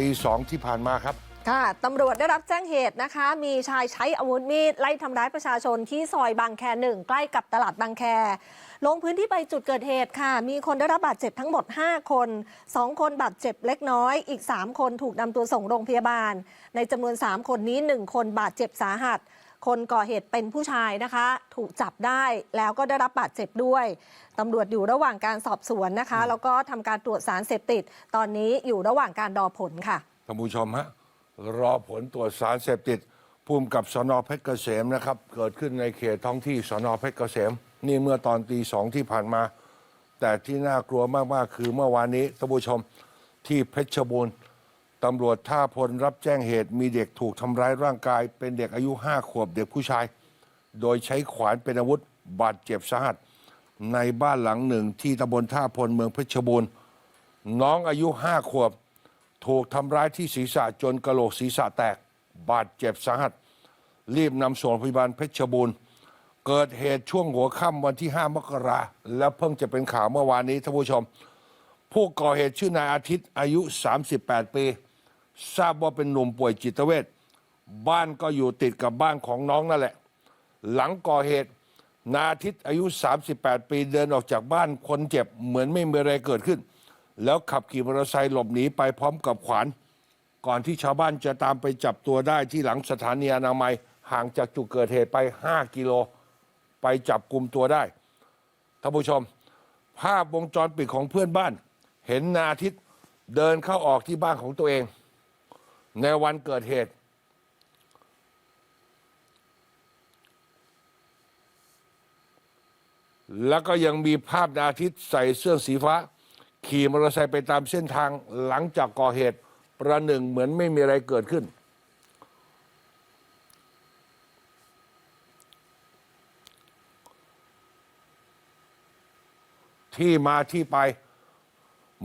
ตีสองที่ผ่านมาครับ ค่ะตำรวจได้รับแจ้งเหตุนะคะ มีชายใช้อาวุธมีดไล่ทำร้ายประชาชนที่ซอยบางแคหนึ่งใกล้กับตลาดบางแค ลงพื้นที่ไปจุดเกิดเหตุค่ะ มีคนได้รับบาดเจ็บทั้งหมด 5 คน 2 คนบาดเจ็บเล็กน้อย อีก 3 คนถูกนำตัวส่งโรงพยาบาล ในจำนวน 3 คนนี้ 1 คนบาดเจ็บสาหัส คนก่อเหตุเป็นผู้ชายนะคะ ถูกจับได้แล้วก็ได้รับบาดเจ็บด้วยตำรวจอยู่ระหว่างการสอบสวนนะคะ แล้วก็ทำการตรวจสารเสพติด ตอนนี้อยู่ระหว่างการรอผลค่ะ ท่านผู้ชมฮะรอผลตรวจสารเสพติดภูมิกับสนเพชรเกษมนะครับ เกิดขึ้นในเขตท้องที่สนเพชรเกษม นี่เมื่อตอนตีสองที่ผ่านมา แต่ที่น่ากลัวมาก ๆ คือเมื่อวานนี้ท่านผู้ชมที่เพชรบูรณ์ ตำรวจท่าพลรับแจ้งเหตุมีเด็กถูกทำร้ายร่างกาย เป็นเด็กอายุห้าขวบเด็กผู้ชาย โดยใช้ขวานเป็นอาวุธบาดเจ็บสาหัส ในบ้านหลังหนึ่งที่ตำบลท่าพลเมืองเพชรบูรณ์น้องอายุห้าขวบ ถูกทำร้ายที่ศีรษะจนกระโหลกศีรษะแตก บาดเจ็บสาหัส รีบนำส่งโรงพยาบาลเพชรบูรณ์ เกิดเหตุช่วงหัวค่ำวันที่ 5 มกรา และเพิ่งจะเป็นข่าวเมื่อวานนี้ท่านผู้ชม ผู้ก่อเหตุชื่อนายอาทิตย์อายุ 38 ปี ทราบว่าเป็นหนุ่มป่วยจิตเวชบ้านก็อยู่ติดกับบ้านของน้องนั่นแหละ หลังก่อเหตุนาทิตย์อายุ 38 ปีเดินออกจากบ้านคนเจ็บเหมือนไม่มีอะไรเกิดขึ้น แล้วขับขี่มอเตอร์ไซค์หลบหนีไปพร้อมกับขวาน ก่อนที่ชาวบ้านจะตามไปจับตัวได้ที่หลังสถานีอนามัยห่างจากจุดเกิดเหตุไป 5 กิโล ไปจับกลุ่มตัวได้ท่านผู้ชม ภาพวงจรปิดของเพื่อนบ้าน เห็นนาทิตเดินเข้าออกที่บ้านของตัวเอง ในวันเกิดเหตุ แล้วก็ยังมีภาพนาอาทิตย์ใส่เสื้อสีฟ้า ขี่มอเตอร์ไซค์ไปตามเส้นทางหลังจากก่อเหตุ ประหนึ่งเหมือนไม่มีอะไรเกิดขึ้น ที่มาที่ไป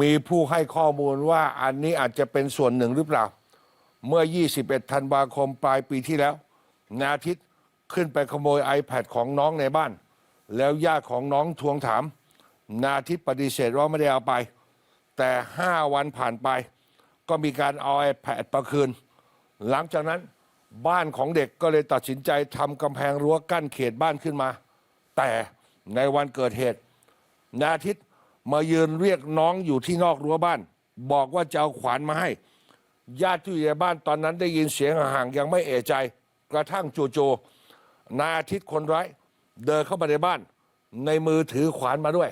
มีผู้ให้ข้อมูลว่าอันนี้อาจจะเป็นส่วนหนึ่งหรือเปล่า เมื่อ 21 ธันวาคมปลายปีที่แล้ว นาทิตขึ้นไปขโมย iPad ของน้องในบ้าน แล้วญาติของน้องทวงถาม นาทิตปฏิเสธว่าไม่ได้เอาไป แต่ 5 วันผ่านไป ก็มีการเอา iPad มาคืน หลังจากนั้นบ้านของเด็กก็เลยตัดสินใจทำกำแพงรั้วกั้นเขตบ้านขึ้นมา แต่ในวันเกิดเหตุ นาทิตมายืนเรียกน้องอยู่ที่นอกรั้วบ้าน บอกว่าจะเอาขวานมาให้ ญาติที่อยู่ในบ้านตอนนั้นได้ยินเสียงห่างๆยังไม่เอะใจ กระทั่งจู่ๆนาอาทิตย์คนร้าย เดินเข้ามาในบ้าน ในมือถือขวานมาด้วย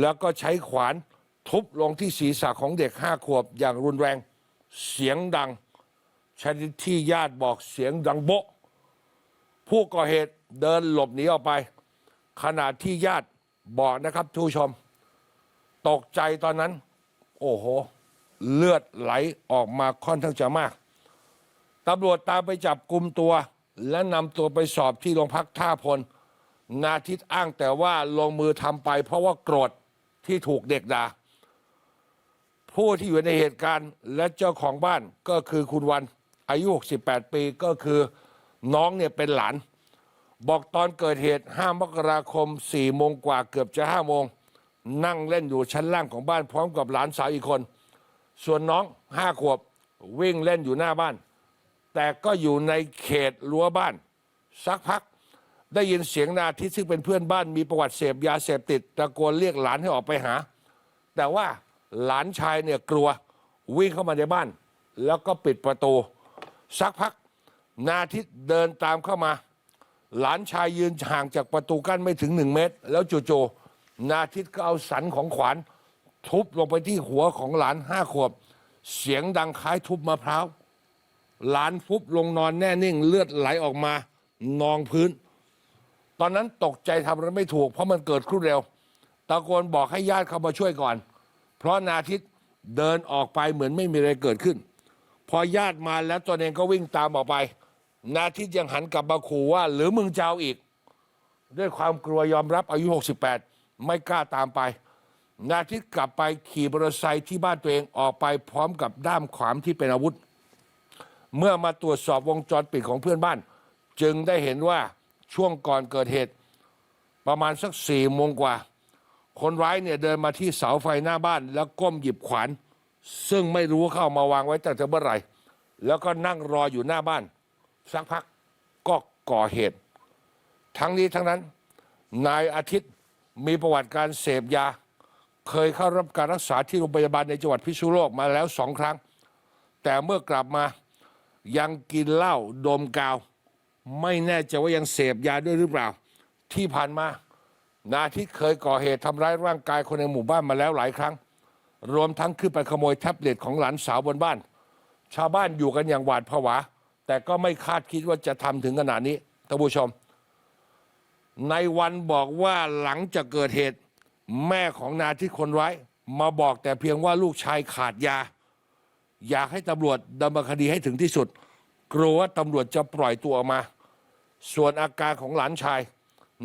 แล้วก็ใช้ขวานทุบลงที่ศีรษะของเด็กห้าขวบอย่างรุนแรง เสียงดังชนิดที่ญาติบอกเสียงดังโบะผู้ก่อเหตุเดินหลบหนีออกไป ขณะที่ญาติบอกนะครับทุกชม ตกใจตอนนั้น โอ้โห เลือดไหลออกมาค่อนข้างจะมากตำรวจตามไปจับกลุ่มตัว และนำตัวไปสอบที่โรงพักท่าพล นาทิตอ้างแต่ว่าลงมือทำไป เพราะว่าโกรธที่ถูกเด็กด่าผู้ที่อยู่ในเหตุการณ์และเจ้าของบ้านก็คือคุณวัน อายุ 68 ปีก็คือน้องเนี่ยเป็นหลาน บอกตอนเกิดเหตุ 5 มกราคม 4 โมงกว่าเกือบจะ 5 โมง นั่งเล่นอยู่ชั้นล่างของบ้านพร้อมกับหลานสาวอีกคน ส่วนน้อง5ขวบวิ่งเล่นอยู่หน้าบ้าน แต่ก็อยู่ในเขตรั้วบ้าน สักพักได้ยินเสียงนาทิตซึ่งเป็นเพื่อนบ้านมีประวัติเสพยาเสพติดตะโกนเรียกหลานให้ออกไปหา แต่ว่าหลานชายเนี่ยกลัววิ่งเข้ามาในบ้าน แล้วก็ปิดประตู สักพักนาทิตเดินตามเข้ามา หลานชายยืนห่างจากประตูกั้นไม่ถึงหนึ่งเมตร แล้วจู่ๆนาทิตก็เอาสันของขวาน ทุบลงไปที่หัวของหลานห้าขวบ เสียงดังคล้ายทุบมะพร้าวหลานฟุบลงนอนแน่นิ่งเลือดไหลออกมานองพื้น ตอนนั้นตกใจทำอะไรไม่ถูก เพราะมันเกิดครู่เร็ว ตะโกนบอกให้ญาติเข้ามาช่วยก่อน เพราะนาทิตเดินออกไปเหมือนไม่มีอะไรเกิดขึ้น พอญาติมาแล้วตัวเองก็วิ่งตามออกไป นาทิตยังหันกลับมาขู่ว่า หรือมึงจะเอาอีก ด้วยความกลัวยอมรับอายุ 68 ไม่กล้าตามไป นาทิตกลับไปขี่มอเตอร์ไซค์ที่บ้านตัวเองออกไปพร้อมกับด้ามขวานที่เป็นอาวุธ เมื่อมาตรวจสอบวงจรปิดของเพื่อนบ้าน จึงได้เห็นว่าช่วงก่อนเกิดเหตุ ประมาณสักสี่โมงกว่า คนร้ายเนี่ยเดินมาที่เสาไฟหน้าบ้าน แล้วก้มหยิบขวาน ซึ่งไม่รู้เขาเอามาวางไว้ตั้งแต่เมื่อไหร่ แล้วก็นั่งรออยู่หน้าบ้าน สักพักก็ก่อเหตุ ทั้งนี้ทั้งนั้น นายอาทิตย์มีประวัติการเสพยา เคยเข้ารับการรักษาที่โรงพยาบาลในจังหวัดพิษณุโลกมาแล้วสองครั้ง แต่เมื่อกลับมายังกินเหล้าดมกาว ไม่แน่ใจว่ายังเสพยาด้วยหรือเปล่า ที่ผ่านมานาทิตเคยก่อเหตุทำร้ายร่างกายคนในหมู่บ้านมาแล้วหลายครั้ง รวมทั้งขึ้นไปขโมยแท็บเล็ตของหลานสาวบนบ้าน ชาวบ้านอยู่กันอย่างหวาดผวา แต่ก็ไม่คาดคิดว่าจะทำถึงขนาดนี้ท่านผู้ชม ในวันบอกว่าหลังจากเกิดเหตุ แม่ของนาที่คนร้ายมาบอกแต่เพียงว่าลูกชายขาดยา อยากให้ตำรวจดำเนินคดีให้ถึงที่สุด กลัวว่าตำรวจจะปล่อยตัวออกมา ส่วนอาการของหลานชาย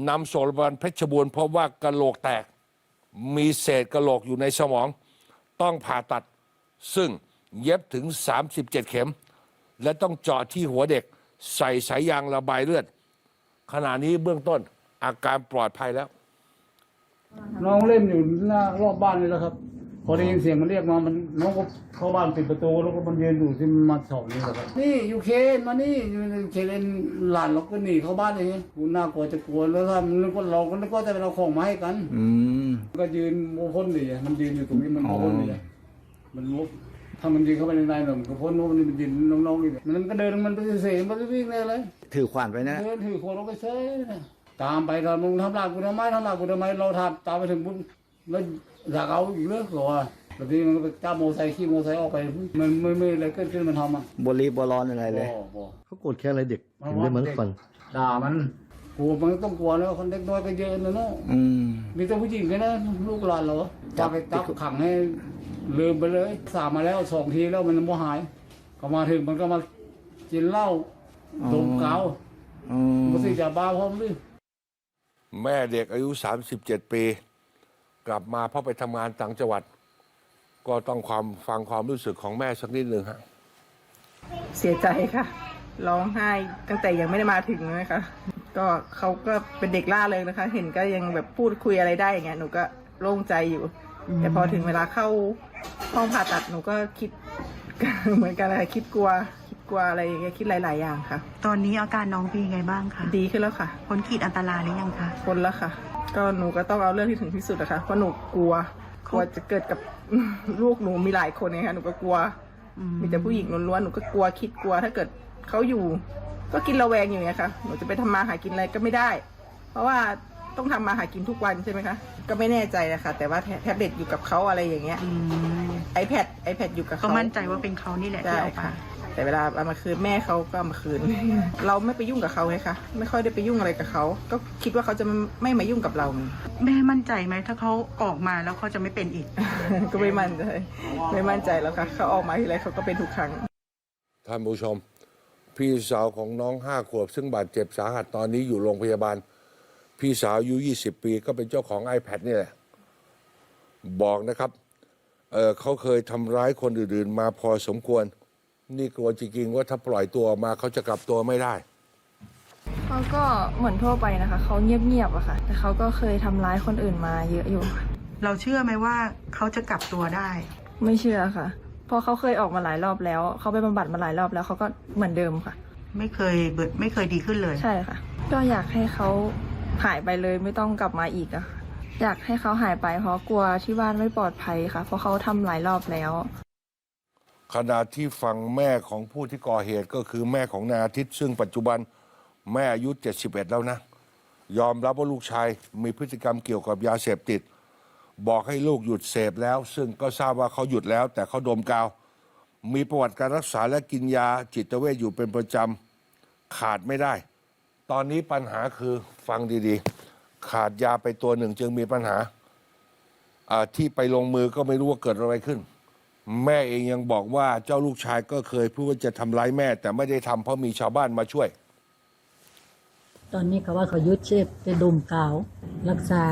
นำส่งโรงพยาบาลเพชรบูรณ์พบว่ากระโหลกแตก มีเศษกระโหลกอยู่ในสมอง ต้องผ่าตัด ซึ่งเย็บถึง 37 เข็ม และต้องเจาะที่หัวเด็ก ใส่สายยางระบายเลือดขณะนี้เบื้องต้นอาการปลอดภัยแล้ว น้องเล่นอยู่หน้ารอบบ้านนี่แหละครับ พอได้ยินเสียงมันเรียกมามันน้องก็เข้าบ้านปิดประตูแล้วก็มันยืนอยู่ที่มาสอบนี่แหละครับนี่ยูเคนมานี่ยูเคเล่นหลานเราก็หนีเข้าบ้านอย่างนี้กูน่ากลัวจะกลัวแล้วถ้ามันนึกว่าเราก็นึกว่าจะเป็นเราของมาให้กัน อืม ก็ยืนโมพ่นดิมันยืนอยู่ตรงนี้มันโมพ่นดิมันลุกถ้ามันยืนเข้าไปในในหน่อยมันก็พ่นโน้นนี่มันยืนน้องๆนี่มันก็เดินมันไปเสียมันไปวิ่งเลยเลยถือขวานไปนะ เดินถือโคนลงไปเซ่ ตามไปตอนมึงทำลายกูทำไมทำลายกูทำไมเราทำตามไปถึงบุญแล้วอยากเอาอีกเรื่องเหรอวะแบบนี้มันก็ไปจ้าโมอไซค์ขี่โมอไซค์ออกไป มันไม่ไม่อะไรเกิดขึ้นมันทำอะบรีบร้อนอะไรเลยบ่บ่เขาโกรธแค่อะไรเด็กถึงได้มาฟันด่ามันกูมันต้องกลัวแล้วคนเด็กน้อยก็เยอะเลยเนาะอืมมีแต่ผู้หญิงกันนะลูกหลานเราจะไปจับขังให้ลืมไปเลยสามมาแล้วสองทีแล้วมันยังไม่หาย ก็มาถึงมันก็มากินเหล้าดมกาวอืมมันสิจะบ้าพร้อมหรือ แม่เด็กอายุ 37 ปี กลับมาเพราะไปทำงานต่างจังหวัด ก็ต้องความฟังความรู้สึกของแม่สักนิดหนึ่งฮะเสียใจค่ะ ร้องไห้ตั้งแต่ยังไม่ได้มาถึงนะคะ ก็เขาก็เป็นเด็กล่าเลยนะคะ เห็นก็ยังแบบพูดคุยอะไรได้อย่างเงี้ยหนูก็โล่งใจอยู่ แต่พอถึงเวลาเข้าห้องผ่าตัดหนูก็คิดเหมือนกันเลยคิดกลัว กลัวอะไรอย่างเงี้ยคิดหลาย ๆ อย่างค่ะ ตอนนี้อาการน้องเป็นยังไงบ้างคะดีขึ้นแล้วค่ะ พ้นขีดอันตรายหรือยังคะพ้นแล้วค่ะ ก็หนูก็ต้องเอาเรื่องที่ถึงที่สุดนะคะเพราะหนูกลัวกลัวจะเกิดกับ ลูกหนูมีหลายคนไงคะหนูก็กลัว อืมมีแต่ผู้หญิงล้วนๆหนูก็กลัวคิดกลัว ถ้าเกิดเขาอยู่ ก็กินระแวงอยู่ไงคะหนูจะไปทำมาหากินอะไรก็ไม่ได้ เพราะว่าต้องทำมาหากินทุกวันใช่ไหมคะก็ไม่แน่ใจนะคะแต่ว่าแท็แท็บเล็ตอยู่กับเขาอะไรอย่างเงี้ย อืม iPad iPad อยู่กับก็เขามั่นใจว่าเป็นเขานี่แหละที่ได้เอาไป ค่ะ แต่เวลาเอามาคืนแม่เขาก็เอามาคืน เราไม่ไปยุ่งกับเขาไงคะไม่ค่อยได้ไปยุ่งอะไรกับเขา ก็คิดว่าเขาจะไม่มายุ่งกับเรา แม่มั่นใจไหมถ้าเขาออกมาแล้วเขาจะไม่เป็นอีก ก็ไม่มั่นใจไม่มั่นใจแล้วค่ะเขาออกมาทีไรเขาก็เป็นทุกครั้งท่านผู้ชม พี่สาวของน้องห้าขวบ ซึ่งบาดเจ็บสาหัสตอนนี้อยู่โรงพยาบาล พี่สาวอายุ 20 ปีก็เป็นเจ้าของ iPad นี่แหละ บอกนะครับเออเขาเคยทำร้ายคนอื่นๆ มาพอสมควร นี่กลัวจริงๆว่าถ้าปล่อยตัวออกมาเขาจะกลับตัวไม่ได้ เขาก็เหมือนทั่วไปนะคะ เขาเงียบๆอะค่ะ แต่เขาก็เคยทำร้ายคนอื่นมาเยอะอยู่ค่ะเราเชื่อไหมว่าเขาจะกลับตัวได้ ไม่เชื่อค่ะ เพราะเขาเคยออกมาหลายรอบแล้ว เขาไปบำบัดมาหลายรอบแล้วเขาก็เหมือนเดิมค่ะ ไม่เคยเบิดไม่เคยดีขึ้นเลย ใช่ค่ะ ก็อยากให้เขาหายไปเลยไม่ต้องกลับมาอีกอะค่ะอยากให้เขาหายไปเพราะกลัวที่บ้านไม่ปลอดภัยค่ะ เพราะเขาทำหลายรอบแล้ว ขณะที่ฝั่งแม่ของผู้ที่ก่อเหตุก็คือแม่ของนายอาทิตย์ ซึ่งปัจจุบันแม่อายุ 71 แล้วนะ ยอมรับว่าลูกชายมีพฤติกรรมเกี่ยวกับยาเสพติด บอกให้ลูกหยุดเสพแล้ว ซึ่งก็ทราบว่าเขาหยุดแล้ว แต่เขาดมกาว มีประวัติการรักษาและกินยาจิตเวชอยู่เป็นประจำขาดไม่ได้ ตอนนี้ปัญหาคือฟังดีๆ ขาดยาไปตัวหนึ่งจึงมีปัญหาอ่าที่ไปลงมือก็ไม่รู้ว่าเกิดอะไรขึ้น แม่เองยังบอกว่าเจ้าลูกชายก็เคยพูดว่าจะทำร้ายแม่ แต่ไม่ได้ทำเพราะมีชาวบ้านมาช่วย ตอนนี้เขาว่าเขายุดเชฟจะดมกาวรักษา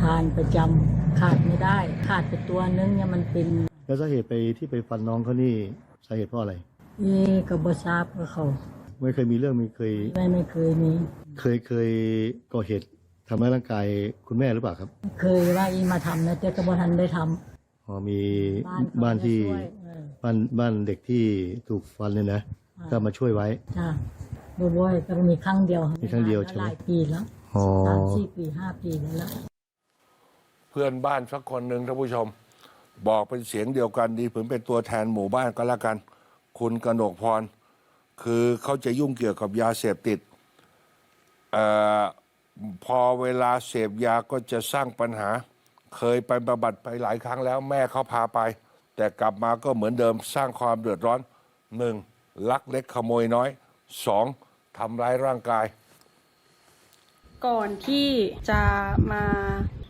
ทานประจำขาดไม่ได้ ขาดไปตัวนึงเนี่ยมันเป็นแล้วสาเหตุไปที่ไปฟันน้องเขานี่สาเหตุเพราะอะไร เอ๊ะกับบทราบกับเขาไม่เคยมีเรื่องมีเคย ไม่ไม่เคยมีเคยเคยก่อเหตุทำร้ายร่างกายคุณแม่หรือเปล่าครับ เคยว่าอีมาทำนะแต่กระบทันได้ท อ๋อมีบ้านเขาบ้านที่จะช่วยเออบ้านบ้านเด็กที่ถูกฟันเนี่ยนะอ่าก็มาช่วยไว้จ้าบ่อยๆแต่ก็มีครั้งเดียวมีครั้งเดียวใช่ไหมหลายปีแล้วอ๋อสามสี่ปีห้าปีแล้วเพื่อนบ้านสักคนหนึ่งท่านผู้ชม บอกเป็นเสียงเดียวกันดีผมเป็นตัวแทนหมู่บ้านก็แล้วกัน คุณกนกพร คือเขาจะยุ่งเกี่ยวกับยาเสพติดเออพอเวลาเสพยาก็จะสร้างปัญหา เคยไปบำบัดไปหลายครั้งแล้วแม่เขาพาไป แต่กลับมาก็เหมือนเดิมสร้างความเดือดร้อนหนึ่งลักเล็กขโมยน้อยสองทำร้ายร่างกาย ก่อนที่จะมา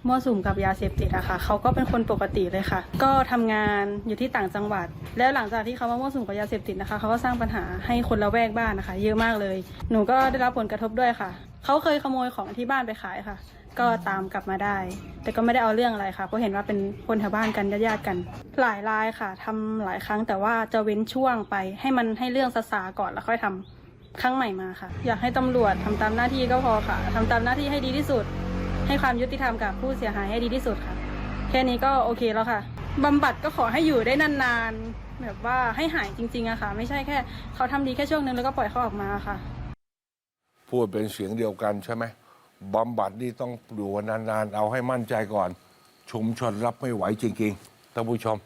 มั่วสุมกับยาเสพติดอะค่ะเขาก็เป็นคนปกติเลยค่ะ ก็ทำงานอยู่ที่ต่างจังหวัด แล้วหลังจากที่เขามามั่วสุมกับยาเสพติดนะคะเขาก็สร้างปัญหาให้คนละแวกบ้านนะคะ เยอะมากเลย หนูก็ได้รับผลกระทบด้วยค่ะเขาเคยขโมยของที่บ้านไปขายค่ะ ก็ตามกลับมาได้ แต่ก็ไม่ได้เอาเรื่องอะไรค่ะเพราะเห็นว่าเป็นคนแถวบ้านกันญาติๆกัน หลายรายค่ะทำหลายครั้งแต่ว่าจะเว้นช่วงไป ให้มันให้เรื่องซาซาก่อนแล้วค่อยทำครั้งใหม่มาค่ะ อยากให้ตำรวจทำตามหน้าที่ก็พอค่ะทำตามหน้าที่ให้ดีที่สุด ให้ความยุติธรรมกับผู้เสียหายให้ดีที่สุดค่ะ แค่นี้ก็โอเคแล้วค่ะบำบัดก็ขอให้อยู่ได้นานๆแบบว่าให้หายจริงๆอะค่ะ ไม่ใช่แค่เขาทำดีแค่ช่วงนึงแล้วก็ปล่อยเขาออกมาค่ะ พูดเป็นเสียงเดียวกันใช่ไหม บำบัดนี่ต้องอยู่นานๆ เอาให้มั่นใจก่อน ชุมชนรับไม่ไหวจริงๆท่านผู้ชม